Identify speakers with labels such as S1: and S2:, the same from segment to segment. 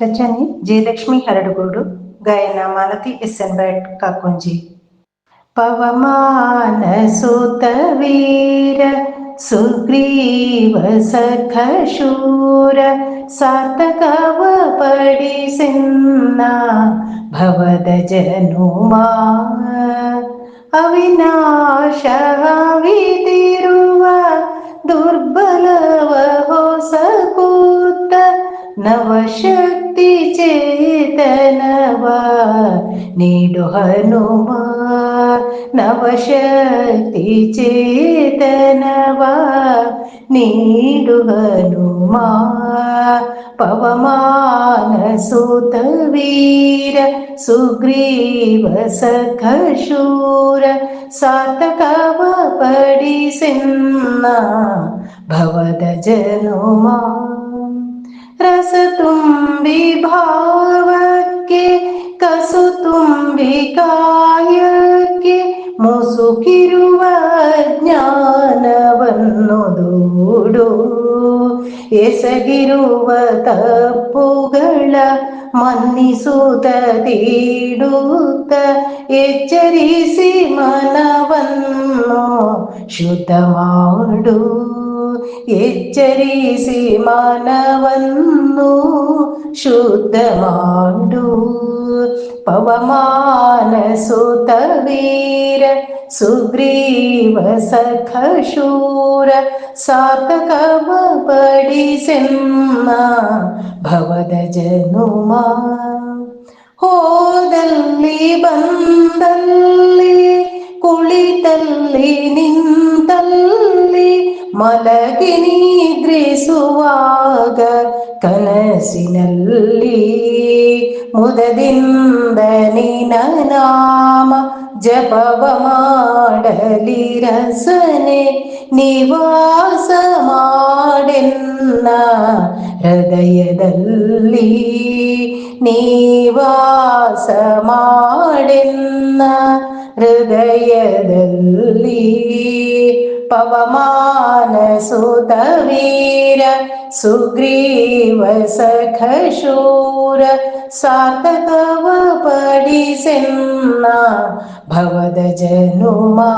S1: ರಚನೆ ಜಯಲಕ್ಷ್ಮಿ ಹರಡುಗೋಡು ಗಾಯನ Malathi S N Bhat ಕಾಕೊಂಜಿ ಪವಮಾನ ಸುತ ವೀರ ಸುಗ್ರೀವ ಸಖ ಶೂರ ಸಾತಕವ ಪಡಿಸಿನ್ನ ಭವದ ಜನುಮಾ ಅವಿನಾಶ ವಿದಿರುವ ದುರ್ಬಲವ ಹೊಸ ಕೂತ ನವಶಕ್ತಿ భక్తి చేతనవా? నీడు హనుమా నవశక్తి చేతనవా? నీడు హనుమా పవమాన సుత వీర సుగ్రీవ సఖశూర సాతకవ పడి సిన్నా భవద జనుమా ಕಸು ತುಂಬಿ ಕಾಯಕ್ಕೆ ಮುಸುಕಿರುವ ಜ್ಞಾನವನ್ನು ದೂಡು. ಎಸಗಿರುವ ತಪ್ಪುಗಳ ಮನ್ನಿಸುತ್ತ ತೀಡುತ್ತ ಎಚ್ಚರಿಸಿ ಮನವನ್ನು ಶುದ್ಧ ಮಾಡು ಎಚ್ಚರಿಸಿ ಮನವನ್ನು ಶುದ್ಧ ಮಾಡು ಪವಮಾನ ಸುತ ವೀರ ಸುಗ್ರೀವ ಸಖ ಶೂರ ಸಾತಕವ ಪಡಿಸೆನ್ನ ಭವದ ಜನುಮ ಹೋದಲ್ಲಿ ಬಂದಲ್ಲಿ ಕುಳಿತಲ್ಲಿ ನಿಂತಲ್ಲಿ ಮಲಗಿ ನಿದ್ರಿಸುವಾಗ ಕನಸಿನಲ್ಲಿ ಮುದದಿಂದ ನಿನ ನಾಮ ಜಪವ ಮಾಡಲಿ ರಸನೆ ನಿವಾಸ ಮಾಡೆನ್ನ ಹೃದಯದಲ್ಲಿ ನಿವಾಸ ಮಾಡೆನ್ನ ಹೃದಯದಲ್ಲಿ पवमान सुतवीर सुग्रीव सखशूर सातकव पडिसिन्ना भवद जनुमा।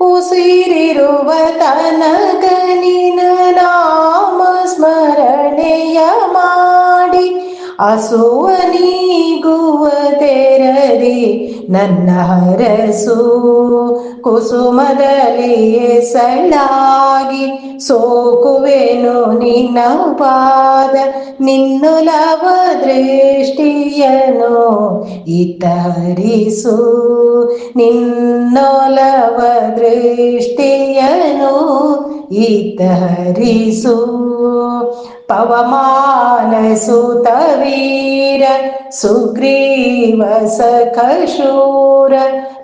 S1: उसिरिरुव तनगनिन नाम स्मरणेय माडि असुवनी गुवते ನನ್ನ ಹರಸು ಕುಸುಮದಲ್ಲಿಯೇ ಸಣ್ಣಾಗಿ ಸೋಕುವೆನು ನಿನ್ನ ಪಾದ ನಿನ್ನೊಲವ ದೃಷ್ಟಿಯನು ಇತರಿಸು. ನಿನ್ನೊಲವ ದೃಷ್ಟಿಯನು ಇತರಿಸು. पवमानसुतवीर सुग्रीवसखशूर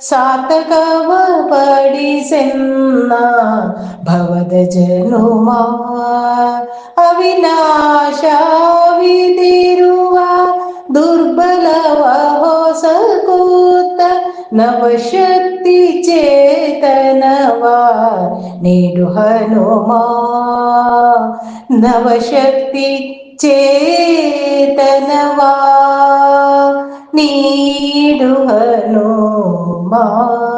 S1: सातकवपडिसिन्ना भवदजनुमा अविनाशाविदिरुव दुर्बलवहो सकृत नवशक्तिचेत నేడు హనుమా నవశక్తి చేతనవా? నీడు హనుమా